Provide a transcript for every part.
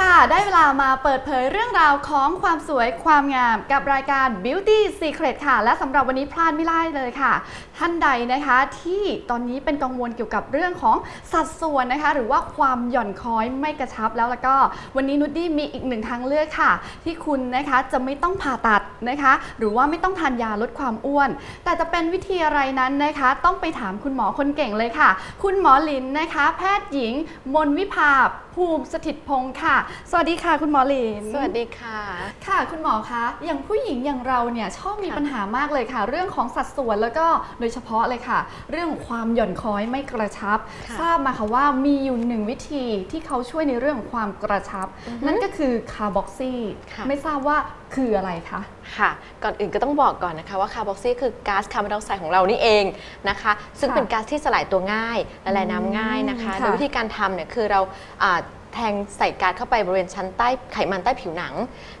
ค่ะ ได้เวลามาเปิดเผยเรื่องราวของความสวยความงามกับรายการ Beauty Secret ค่ะ และสำหรับวันนี้พลาดไม่ได้เลยค่ะ ท่านใดนะคะที่ตอนนี้เป็นกังวลเกี่ยวกับเรื่องของสัดส่วนนะคะ หรือว่าความหย่อนคล้อยไม่กระชับแล้วแล้วก็ วันนี้นุดดี้มีอีกหนึ่งทางเลือกค่ะ ที่คุณนะคะจะไม่ต้องผ่าตัดนะคะ หรือว่าไม่ต้องทานยาลดความอ้วน แต่จะเป็นวิธีอะไรนั้นนะคะ ต้องไปถามคุณหมอคนเก่งเลยค่ะ คุณหมอลินนะคะ แพทย์หญิง มนวิภาภูมิสถิตพงศ์ค่ะสวัสดีค่ะ คุณหมอลิน สวัสดีค่ะ ค่ะ คุณหมอคะ อย่างผู้หญิงอย่างเราเนี่ยชอบมีค่ะปัญหามากเลยค่ะ เรื่องของสัดส่วนแล้วก็โดยเฉพาะเลยค่ะ เรื่องของความหย่อนคล้อยไม่กระชับค่ะทราบมาค่ะว่ามีอยู่หนึ่งวิธีที่เขาช่วยในเรื่องของความกระชับอือฮึนั่นก็คือคาร์บอกซี่ค่ะไม่ทราบว่าคืออะไรคะ ค่ะ ก่อนอื่นก็ต้องบอกก่อนนะคะว่าคาร์บอกซี่คือก๊าซคาร์บอนไดออกไซด์ของเรานี่เองนะคะ ซึ่งค่ะเป็นก๊าซที่สลายตัวง่ายละลายน้ำง่ายนะคะค่ะโดยวิธีการทำเนี่ยคือเราอ่า แทงใส่ก๊าซเข้าไปบริเวณชั้นใต้ไขมันใต้ผิวหนัง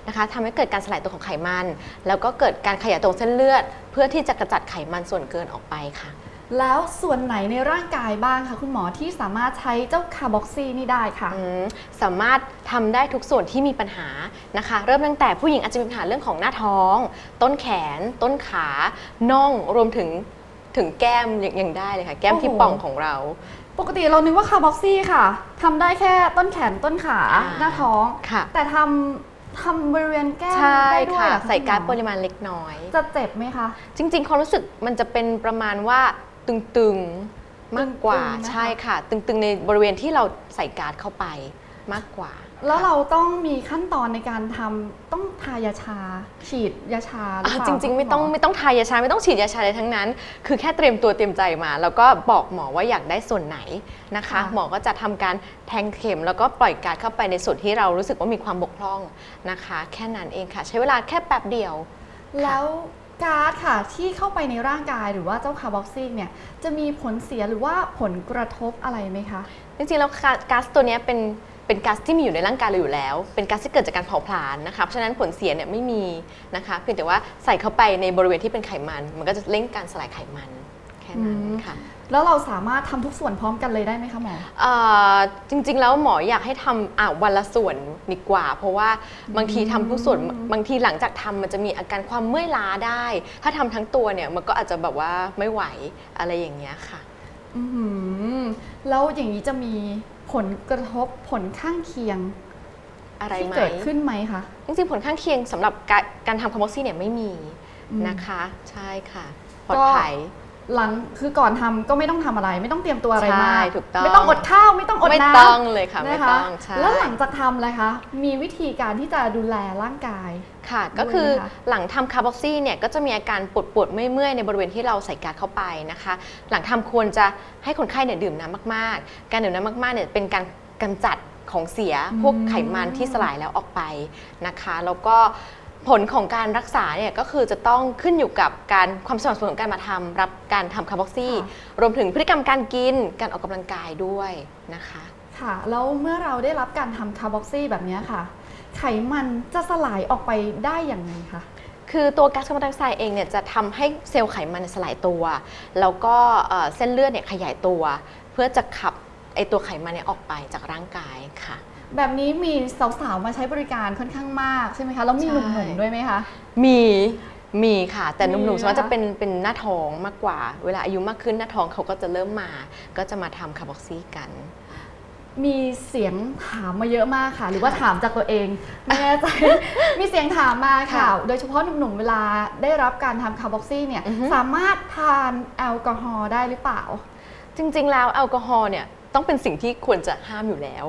นะคะทำให้เกิดการสลายตัวของไขมัน แล้วก็เกิดการขยายตัวของเส้นเลือด เพื่อที่จะกระจัดไขมันส่วนเกินออกไปค่ะ แล้วส่วนไหนในร่างกายบ้างคะคุณหมอที่สามารถใช้เจ้าคาร์บอกซี่นี่ได้ค่ะ อืมสามารถทำได้ทุกส่วนที่มีปัญหานะคะ เริ่มตั้งแต่ผู้หญิงอาจจะมีปัญหาเรื่องของหน้าท้อง ต้นแขน ต้นขาน่องรวมถึง ถึงแก้มยังยังได้เลยค่ะ แก้มที่โอ้โหป่องของเรา ปกติเรานึกว่าคาร์บอกซี่ค่ะทำได้แค่ต้นแขนต้นขาอ่า หน้าท้อง ค่ะ แต่ทำทำบริเวณแก้มใช่ได้ด้วยค่ะ เหรอใส่ก๊าซคุณหปมอริมาณเล็กน้อย จะเจ็บไหมคะ จริงๆ ความรู้สึกมันจะเป็นประมาณว่าตึงๆมากกว่าตึงๆนะคะ ใช่ค่ะ ตึงๆในบริเวณที่เราใส่ก๊าซเข้าไปมากกว่า แล้วค่ะเราต้องมีขั้นตอนในการทำต้องทายาชา ฉีดยาชาหรืออ่าเปล่าจริง ๆ ไม่ต้องคุณหไม่ต้องทายาชาไม่ต้องฉีดยาชาอะไรทั้งนั้น คือแค่เตรียมตัวเตรียมใจมา แล้วก็บอกหมอว่าอยากได้ส่วนไหนนะคะ หมอก็จะทำการแทงเข็ม แล้วก็ปล่อยการดเข้าไปในส่วนที่เรารู้สึกว่ามีความบกพร่องนะคะ แค่นั้นเองค่ะ ใช้เวลาแค่แป๊บเดียว แล้วก๊าซค่ะที่เข้าไปในร่างกายหรือว่าเจ้าคาร์บอกซี่เนี่ยจะมีผลเสียหรือว่าผลกระทบอะไรไหมคะ จริงๆแล้วก๊าซตัวเนี้ยเป็น เป็นก๊าซที่มีอยู่ในร่างกายเราอยู่แล้ว เป็นก๊าซที่เกิดจากการเผาผลาญนะคะ เพราะฉะนั้นผลเสียเนี่ยไม่มีนะคะ เพียงแต่ว่าใส่เข้าไปในบริเวณที่เป็นไขมัน มันก็จะเร่งการสลายไขมัน แค่นั้นอืมค่ะ แล้วเราสามารถทำทุกส่วนพร้อมกันเลยได้ไหมคะหมอเอ่อจริง ๆ แล้วหมออยากให้ทำอะวันละส่วนดีกว่า เพราะว่าบางทีทำทุกส่วนอืมบางทีหลังจากทำมันจะมีอาการความเมื่อยล้าได้ ถ้าทำทั้งตัวเนี่ยมันก็อาจจะแบบว่าไม่ไหวอะไรอย่างเงี้ยค่ะ อื้อหือแล้วอย่างนี้จะมีผลกระทบผลข้างเคียงอะไรที่ไหม เกิดขึ้นไหมคะ จริงๆ ผลข้างเคียงสำหรับการการทำคอมบ็อกซี่เนี่ยไม่มีอืมนะคะ ใช่ค่ะปลอดภัย หลังคือก่อนทำก็ไม่ต้องทำอะไร ไม่ต้องเตรียมตัวอะไรมากใช่ถูกต้องไม่ต้องอดข้าวไม่ต้องอดไม่น้ำต้องเลยค่ะไม่นะคะต้องใช่แล้วหลังจากทำเลยคะมีวิธีการที่จะดูแลร่างกายค่ะก็คือด้วยไหมคะหลังทำคาร์บอกซี่เนี่ยก็จะมีอาการปวดปวดๆเมื่อยๆในบริเวณที่เราใส่การดเข้าไปนะคะ หลังทำควรจะให้คนไข้เนี่ยดื่มน้ำมากๆ การดื่มน้ำมากๆเนี่ยเป็นการกำจัดของเสียอืมพวกไขมันที่สลายแล้วออกไปนะคะ แล้วก็ ผลของการรักษาเนี่ยก็คือจะต้องขึ้นอยู่กับการความสม่ำเสมอของการมาทำรับการทำคาร์บอกซี่รวมถึงพฤติกรรมการกินการออกกำลังกายด้วยนะคะ ค่ะ แล้วเมื่อเราได้รับการทำคาร์บอกซี่แบบนี้ค่ะ ไขมันจะสลายออกไปได้อย่างไรคะ คือตัวก๊าซคาร์บอนไดออกไซด์เองเนี่ยจะทำให้เซลล์ไขมันสลายตัว แล้วก็เอ่อเส้นเลือดเนี่ยขยายตัว เพื่อจะขับไอตัวไขมันเนี่ยออกไปจากร่างกายค่ะ แบบนี้มีสาวๆมาใช้บริการค่อนข้างมากใช่ไหมคะ แล้วมีใช่หนุ่มๆด้วยไหมคะ มีมีค่ะ แต่หมีนุ่มๆนะคะส่วนมากจะเป็นเป็นหน้าท้องมากกว่า เวลาอายุมากขึ้นหน้าท้องเขาก็จะเริ่มมา ก็จะมาทำคาร์บอกซี่กัน มีเสียงถามมาเยอะมากค่ะ หรือว่าถามจากตัวเองไม่แน่ใจมีเสียงถามมาค่ะค่ะโดยเฉพาะหนุ่มๆเวลาได้รับการทำคาร์บอกซี่เนี่ยอือฮึสามารถทานแอลกอฮอล์ได้หรือเปล่า จริงๆ แล้วแอลกอฮอล์เนี่ย ต้องเป็นสิ่งที่ควรจะห้ามอยู่แล้ว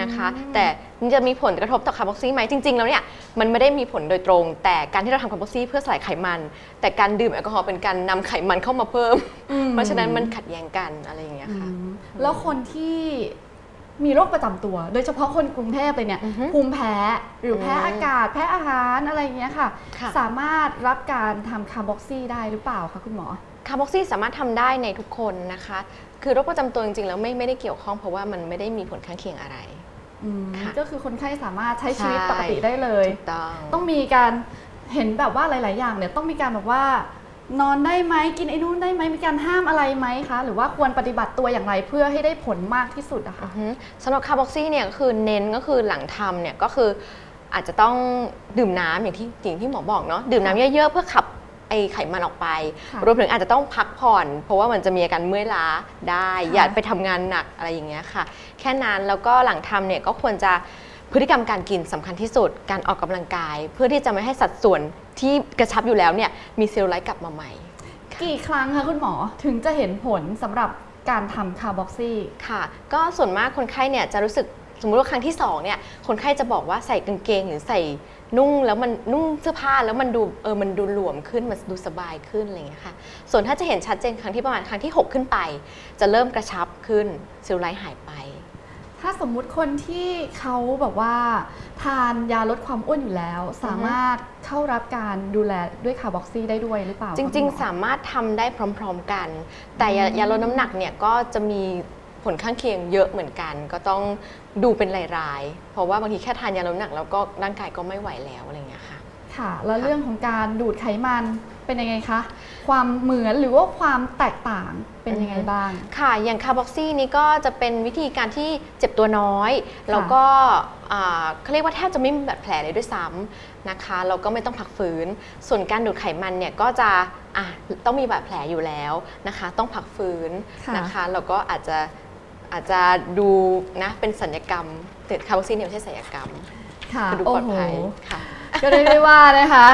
นะคะอืมแต่มันจะมีผลกระทบต่อคาร์บอกซี่ไหมจริง ๆ แล้วเนี่ยมันไม่ได้มีผลโดยตรง แต่การที่เราทำคาร์บอกซี่เพื่อสลายไขมัน แต่การดื่มแอลกอฮอล์เป็นการนำไขมันเข้ามาเพิ่ม เพราะฉะนั้นมันขัดแย้งกันอะไรอย่างเงี้ยค่ะอืมแล้วคนที่มีโรคประจำตัว โดยเฉพาะคนกรุงเทพเลยเนี่ยอือฮึภูมิแพ้หรือแพ้อืมอากาศ แพ้อาหารอะไรอย่างเงี้ยค่ะค่ะสามารถรับการทำคาร์บอกซี่ได้หรือเปล่าคะคุณหมอคาร์บอกซี่สามารถทำได้ในทุกคนนะคะ คือโรคประจำตัวจริงๆ แล้วไม่ไม่ได้เกี่ยวข้องเพราะว่ามันไม่ได้มีผลข้างเคียงอะไรอืมค่ะก็คือคนไข้สามารถใช้ชีวิตใช่ปกติได้เลยถูกต้องต้องมีการเห็นแบบว่าหลาย ๆ อย่างเนี่ยต้องมีการแบบว่านอนได้ไหมกินไอ้นู่นได้ไหมมีการห้ามอะไรไหมคะ หรือว่าควรปฏิบัติตัวอย่างไรเพื่อให้ได้ผลมากที่สุดอะอืคะอฮึสำหรับคาร์บอกซี่เนี่ยก็คือเน้นก็คือหลังทำเนี่ยก็คืออาจจะต้องดื่มน้ำอย่างที่อย่างที่หมอบอกเนาะดื่มน้ำเยอะ ๆ เพื่อขับ ไอไขมันออกไปค่ะรวมถึงอาจจะต้องพักผ่อน เพราะว่ามันจะมีอาการเมื่อยล้าได้ค่ะอย่าไปทำงานหนักอะไรอย่างเงี้ยค่ะ แค่นั้นแล้วก็หลังทำเนี่ยก็ควรจะพฤติกรรมการกินสำคัญที่สุด การออกกำลังกาย เพื่อที่จะไม่ให้สัดส่วนที่กระชับอยู่แล้วเนี่ยมีเซลลูไลท์กลับมาใหม่ กี่ครั้งคะคุณหมอถึงจะเห็นผลสำหรับการทำคาร์บ็อกซี่ค่ะ ก็ส่วนมากคนไข้เนี่ยจะรู้สึกสมมุติว่าครั้งที่สองเนี่ยคนไข้จะบอกว่าใส่กางเกงหรือใส่ นุ่งแล้วมันนุ่งเสื้อผ้าแล้วมันดูเออมันดูหลวมขึ้นมันดูสบายขึ้นอะไรอย่างเงี้ยค่ะ ส่วนถ้าจะเห็นชัดเจนครั้งที่ประมาณครั้งที่ 6 ขึ้นไป จะเริ่มกระชับขึ้นเซลลูไลท์หายไป ถ้าสมมุติคนที่เขาแบบว่า ทานยาลดความอ้วนอยู่แล้ว สามารถเข้ารับการดูแลด้วยคาร์บ็อกซี่ได้ด้วยหรือเปล่าจริง ๆ สามารถทำได้พร้อม ๆกัน แต่ยายาลดน้ำหนักเนี่ยก็จะมี ผลข้างเคียงเยอะเหมือนกัน ก็ต้องดูเป็นรายๆ เพราะว่าบางทีแค่ทานยาลดน้ำหนักแล้วก็ร่างกายก็ไม่ไหวแล้วอะไรอย่างเงี้ยค่ะ ค่ะ แล้วเรื่องของการดูดไขมันเป็นยังไงคะ ความเหมือนหรือว่าความแตกต่างเป็นยังไงบ้าง ค่ะ อย่างคาร์บอกซี่นี่ก็จะเป็นวิธีการที่เจ็บตัวน้อย แล้วก็อ่าเขาเรียกว่าแทบจะไม่มีบาดแผลเลยด้วยซ้ำนะคะแล้วก็ไม่ต้องพักฟื้น ส่วนการดูดไขมันเนี่ยก็จะอะต้องมีบาดแผลอยู่แล้วนะคะ ต้องพักฟื้นค่ะนะคะแล้วก็อาจจะ อาจจะดูนะเป็นสัญญกรรมแต่คาร์บอกซี่เนี่ยไม่ใช่สัญญกรรมค่ะคือดูโอ้ปลอดโหภัยค่ะ ก็เรียกได้ว่านะคะ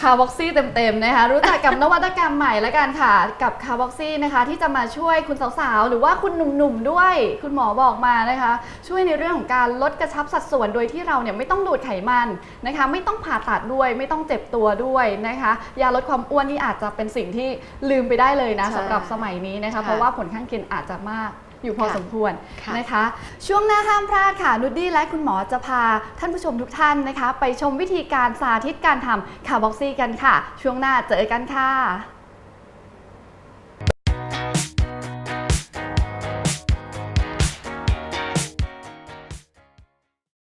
คาร์บ็อกซี่เต็มๆนะคะรู้จักกับนวัตกรรมใหม่แล้วกันค่ะ กับคาร์บ็อกซี่นะคะ ที่จะมาช่วยคุณสาวๆ หรือว่าคุณหนุ่มๆ ด้วย คุณหมอบอกมานะคะ ช่วยในเรื่องของการลดกระชับสัดส่วนโดยที่เราเนี่ยไม่ต้องดูดไขมันนะคะ ไม่ต้องผ่าตัดด้วยไม่ต้องเจ็บตัวด้วยนะคะยาลดความอ้วนนี่อาจจะเป็นสิ่งที่ลืมไปได้เลยนะใช่สำหรับสมัยนี้นะคะค่ะเพราะว่าผลข้างเคียงอาจจะมาก อยู่พอค่ะสมควรค่ะนะคะ ช่วงหน้าห้ามพลาดค่ะ นุดดี้และคุณหมอจะพาท่านผู้ชมทุกท่านนะคะ ไปชมวิธีการสาธิตการทำคาร์บ็อกซี่กันค่ะ ช่วงหน้าเจอกันค่ะ